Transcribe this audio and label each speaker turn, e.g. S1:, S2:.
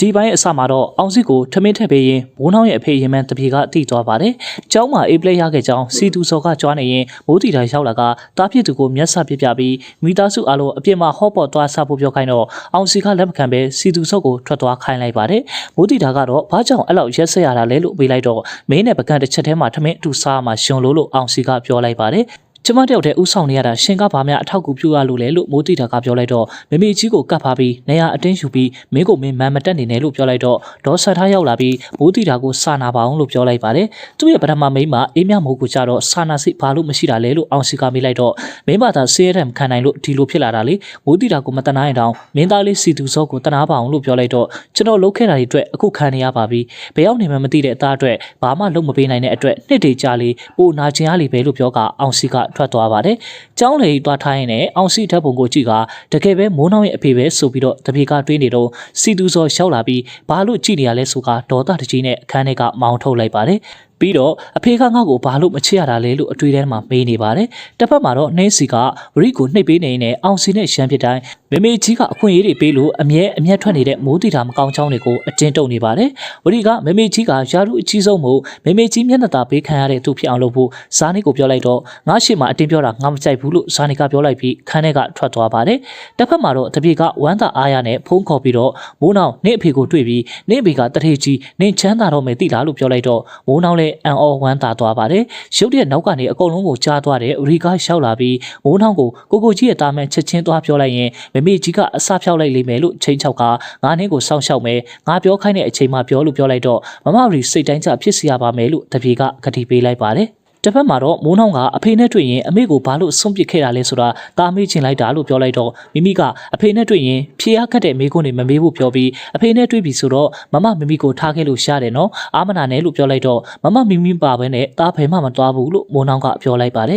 S1: ဒီပိုင်းအစမှာတော့အောင်စစ်ကိုထမင်းထက်ပေးရင်မိုးနှောင်းရဲ့အဖေရင်မှန်တပြေကတိသွားပါတယ်။ကျောင်းမှာအေးပလက်ရခဲ့ကြောင်းစီတူစော်ကကြွားနေရင်မိုးတီတိုင်းရောက်လာကတားဖြစ်သူကိုမျက်စပစ်ပြပြီးမိသားစုအလုံးအပြစ်မှာဟော့ပေါ်သွားစားဖို့ပြောခိုင်းတော့အောင်စီကလက်မခံပဲစီတူစော်ကိုထွက်သွားခိုင်းလိုက်ပါတယ်။မိုးတီတာကတော့ဘာကြောင့်အဲ့လောက်ရက်ဆက်ရတာလဲလို့ပေးလိုက်တော့မင်းနဲ့ပကံတစ်ချက်ထဲမှာထမင်းအတူစားမှရှင်လို့လို့အောင်စီကပြောလိုက်ပါတယ်။ ကျမတယောက်တည်းဥဆောင်နေရတာရှင်ကဘာမှအထောက်အကူပြုရလို့လဲလို့မိုးတိတာကပြောလိုက်တော့မမေကြီးကိုကတ်ဖားပြီးနေရအတင်းယူပြီးမင်းကိုမင်းမန်မတက်နေတယ်လို့ပြောလိုက်တော့ဒေါ်ဆာထားရောက်လာပြီးမိုးတိတာကိုစာနာပါအောင်လို့ပြောလိုက်ပါတယ်သူ့ရဲ့ပထမမိန်းမအေးမြမိုးကိုကြတော့စာနာစိတ်ဘာလို့မရှိတာလဲလို့အောင်စီကမေးလိုက်တော့မင်းမသာဆေးရံခံနိုင်လို့ဒီလိုဖြစ်လာတာလေမိုးတိတာကိုမတနာရင်တောင်မင်းသားလေးစီတူစောကိုတနာပါအောင်လို့ပြောလိုက်တော့ကျွန်တော်လုပ်ခဲ့တာတွေအတွက်အခုခံနေရပါပြီဘယ်ရောက်နေမှမသိတဲ့အသားအတွက်ဘာမှလုပ်မပေးနိုင်တဲ့အတွက်နှစ်တေကြာလေးပိုနာကျင်ရလိပဲလို့ပြောကအောင်စီကထွက်သွားပါတယ်။ကျောင်းလေတွားထားရင်လည်းအောင်စီဓာတ်ပုံကိုကြည့်ကတကယ်ပဲမိုးနှောင်းရဲ့အဖေပဲဆိုပြီးတော့တပြေကတွေးနေတော့စီတူစောရှောက်လာပြီးဘာလို့ကြည့်နေရလဲဆိုကဒေါသတကြီးနဲ့အခန်းထဲကမောင်းထုတ်လိုက်ပါတယ်။ ပြီးတော့အဖေကငါ့ကိုဘာလို့မချစ်ရတာလဲလို့အတွေ့အထဲမှာမေးနေပါတယ်။တစ်ဖက်မှာတော့နှင်းစီကဝရီကိုနှိပ်ပေးနေနေအောင်စီနဲ့ရှမ်းဖြစ်တိုင်းမေမေကြီးကအခွင့်အရေးတွေပေးလို့အမြဲအမျက်ထွက်နေတဲ့မိုးတီတာမကောင်းချောင်းတွေကိုအတင်းတုံနေပါတယ်။ဝရီကမေမေကြီးကယာရုအကြီးဆုံးမို့မေမေကြီးမျက်နှာသာပေးခံရတဲ့သူဖြစ်အောင်လုပ်ဖို့ဇာနိကိုပြောလိုက်တော့ငါရှိမှအတင်းပြောတာငါမကြိုက်ဘူးလို့ဇာနိကပြောလိုက်ပြီးခန်းထဲကထွက်သွားပါတယ်။တစ်ဖက်မှာတော့တပြေကဝမ်းသာအားရနဲ့ဖုန်းခေါ်ပြီးတော့မိုးနောင်နင့်အဖေကိုတွေ့ပြီးနင့်အဖေကတထေကြီးနင့်ချမ်းသာတော့မယ်သိလားလို့ပြောလိုက်တော့မိုးနောင်လည်းအံ့ဩဝမ်းသာသွားပါတယ်။ရုပ်တရက်နောက်ကနေအကုန်လုံးကိုကြားသွားတဲ့ရီကာရှောက်လာပြီးမိုးနောင်ကိုကိုကိုကြီးရဲ့တာမန်ချက်ချင်းသွားပြောလိုက်ရင်မမေကြီးကအစဖြောက်လိုက်လိမ့်မယ်လို့ချိန်ချောက်ကငါးနှင်းကိုစောင့်ရှောက်မယ်ငါပြောခိုင်းတဲ့အချိန်မှပြောလို့ပြောလိုက်တော့မမရီစိတ်တိုင်းကြဖြစ်စီရပါမယ်လို့တပြေကကတိပေးလိုက်ပါတယ်။ တစ်ဖက်မှာတော့မိုးနှောင်းကအဖေနဲ့တွေ့ရင်အမေကိုဘာလို့ဆုံးပစ်ခဲ့တာလဲဆိုတာတာမေးချင်လိုက်တာလို့ပြောလိုက်တော့မိမိကအဖေနဲ့တွေ့ရင်ဖြေရခတ်တဲ့မိကုန်းတွေမမေးဖို့ပြောပြီးအဖေနဲ့တွေ့ပြီဆိုတော့မမမိမိကိုထားခဲ့လို့ရှားတယ်နော်အာမနာနဲ့လို့ပြောလိုက်တော့မမမိမိပါပဲနဲ့တားဖယ်မှမသွားဘူးလို့မိုးနှောင်းကပြောလိုက်ပါတယ်